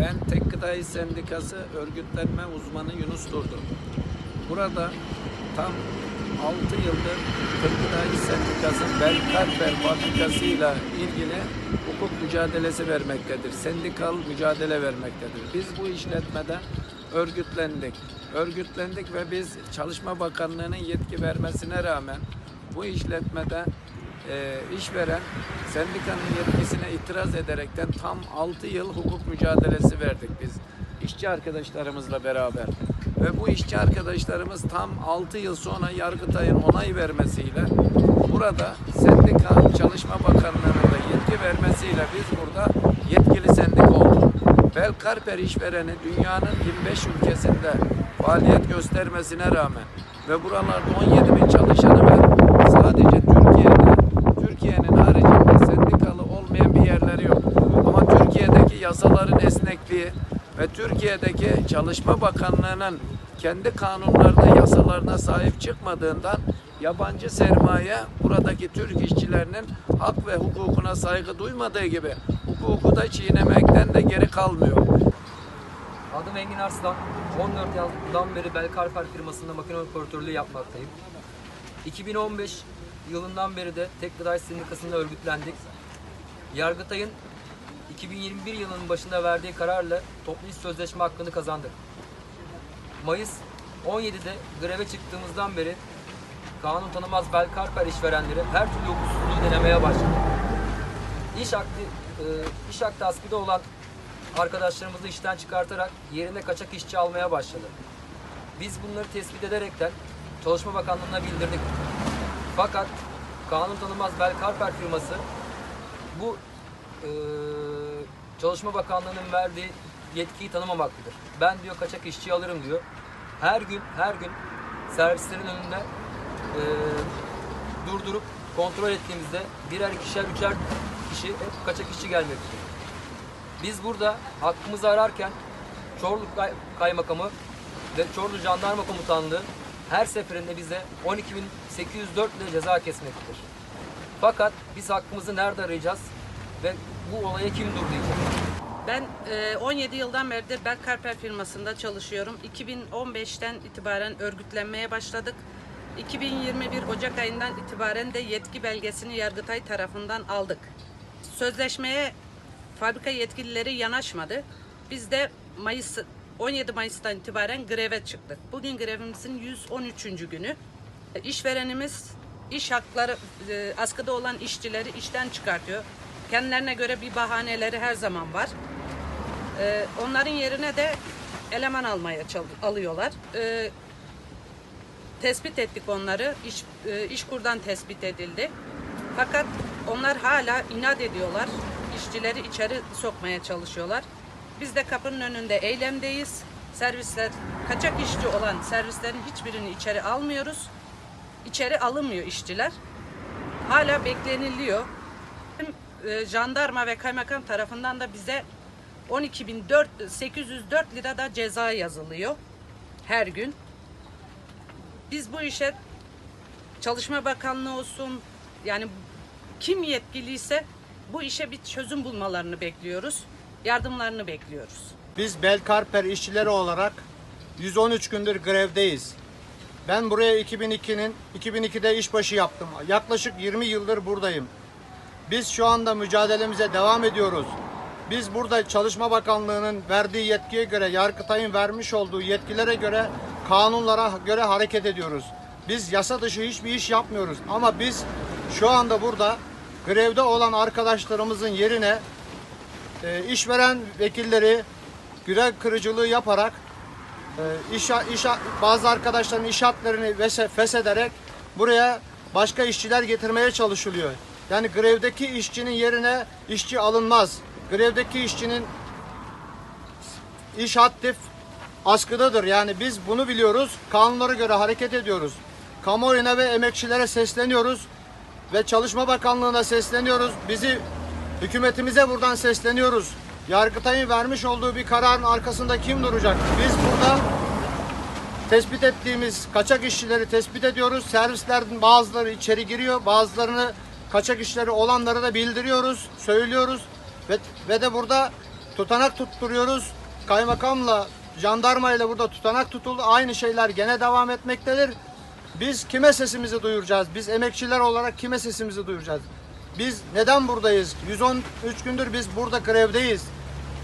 Ben Tek Gıda İş Sendikası örgütlenme uzmanı Yunus Durdu. Burada tam 6 yıldır Tek Gıda İş Sendikası Belkarper fabrikasıyla ilgili hukuk mücadelesi vermektedir. Sendikal mücadele vermektedir. Biz bu işletmede örgütlendik. Örgütlendik ve biz Çalışma Bakanlığı'nın yetki vermesine rağmen bu işletmede e, işveren sendikanın yetkisine itiraz ederekten tam 6 yıl hukuk mücadelesi verdik biz işçi arkadaşlarımızla beraber. Ve bu işçi arkadaşlarımız tam 6 yıl sonra Yargıtay'ın onay vermesiyle burada sendika Çalışma Bakanlığı'nın da yetki vermesiyle biz burada yetkili sendika olduk. Belkarper işvereni dünyanın 25 ülkesinde faaliyet göstermesine rağmen ve buralarda 17 bin çalışanı ve sadece yasaların esnekliği ve Türkiye'deki Çalışma Bakanlığı'nın kendi kanunlarına, yasalarına sahip çıkmadığından yabancı sermaye buradaki Türk işçilerinin hak ve hukukuna saygı duymadığı gibi hukuku da çiğnemekten de geri kalmıyor. Adım Engin Arslan. 14 yıldan beri Belkarfer firmasında makine operatörlüğü yapmaktayım. 2015 yılından beri de Tek Gıda Sendikası'nda örgütlendik. Yargıtay'ın 2021 yılının başında verdiği kararla toplu iş sözleşme hakkını kazandık. Mayıs 17'de greve çıktığımızdan beri kanun tanımaz Belkarper işverenleri her türlü hukuksuzluğu denemeye başladı. İş akdi, e, iş akdi askıda olan arkadaşlarımızı işten çıkartarak yerine kaçak işçi almaya başladı. Biz bunları tespit ederekten Çalışma Bakanlığı'na bildirdik. Fakat kanun tanımaz Belkarper firması bu e, Çalışma Bakanlığı'nın verdiği yetkiyi tanımamaktadır. Ben diyor kaçak işçi alırım diyor. Her gün her gün servislerin önünde e, durdurup kontrol ettiğimizde birer ikişer üçer kişi hep kaçak işçi gelmektedir. Biz burada hakkımızı ararken Çorlu Kay- Kaymakamı ve Çorlu Jandarma Komutanlığı her seferinde bize 12.804 ile ceza kesmektedir. Fakat biz hakkımızı nerede arayacağız ve bu olaya kim dur diyecek? Ben e, 17 yıldan beridir Belkarper firmasında çalışıyorum. 2015'ten itibaren örgütlenmeye başladık. 2021 Ocak ayından itibaren de yetki belgesini Yargıtay tarafından aldık. Sözleşmeye fabrika yetkilileri yanaşmadı. Biz de Mayıs 17 Mayıs'tan itibaren greve çıktık. Bugün grevimizin 113. günü. E, İşverenimiz iş hakları e, askıda olan işçileri işten çıkartıyor. Kendilerine göre bir bahaneleri her zaman var. Ee, onların yerine de eleman almaya alıyorlar. Ee, tespit ettik onları. İş, e, İşkur'dan tespit edildi. Fakat onlar hala inat ediyorlar. İşçileri içeri sokmaya çalışıyorlar. Biz de kapının önünde eylemdeyiz. Servisler, kaçak işçi olan servislerin hiçbirini içeri almıyoruz. İçeri alınmıyor işçiler. Hala bekleniliyor. E, jandarma ve kaymakam tarafından da bize 12.804 lira da ceza yazılıyor her gün. Biz bu işe Çalışma Bakanlığı olsun yani kim yetkiliyse bu işe bir çözüm bulmalarını bekliyoruz. Yardımlarını bekliyoruz. Biz Belkarper işçileri olarak 113 gündür grevdeyiz. Ben buraya 2002'nin 2002'de işbaşı yaptım. Yaklaşık 20 yıldır buradayım. Biz şu anda mücadelemize devam ediyoruz. Biz burada Çalışma Bakanlığı'nın verdiği yetkiye göre, Yargıtay'ın vermiş olduğu yetkilere göre, kanunlara göre hareket ediyoruz. Biz yasa dışı hiçbir iş yapmıyoruz. Ama biz şu anda burada grevde olan arkadaşlarımızın yerine e, işveren vekilleri gürev kırıcılığı yaparak e, iş, iş, bazı arkadaşların iş haklarını vese- feshederek buraya başka işçiler getirmeye çalışılıyor. Yani grevdeki işçinin yerine işçi alınmaz. Grevdeki işçinin iş haddi askıdadır. Yani biz bunu biliyoruz. Kanunlara göre hareket ediyoruz. Kamuoyuna ve emekçilere sesleniyoruz ve Çalışma Bakanlığı'na sesleniyoruz. Bizi hükümetimize buradan sesleniyoruz. Yargıtay'ın vermiş olduğu bir kararın arkasında kim duracak? Biz burada tespit ettiğimiz kaçak işçileri tespit ediyoruz. Servislerden bazıları içeri giriyor, bazılarını kaçak işleri olanları da bildiriyoruz, söylüyoruz ve, ve de burada Tutanak tutturuyoruz. Kaymakamla, jandarmayla burada tutanak tutuldu. Aynı şeyler gene devam etmektedir. Biz kime sesimizi duyuracağız? Biz emekçiler olarak kime sesimizi duyuracağız? Biz neden buradayız? 113 gündür biz burada grevdeyiz.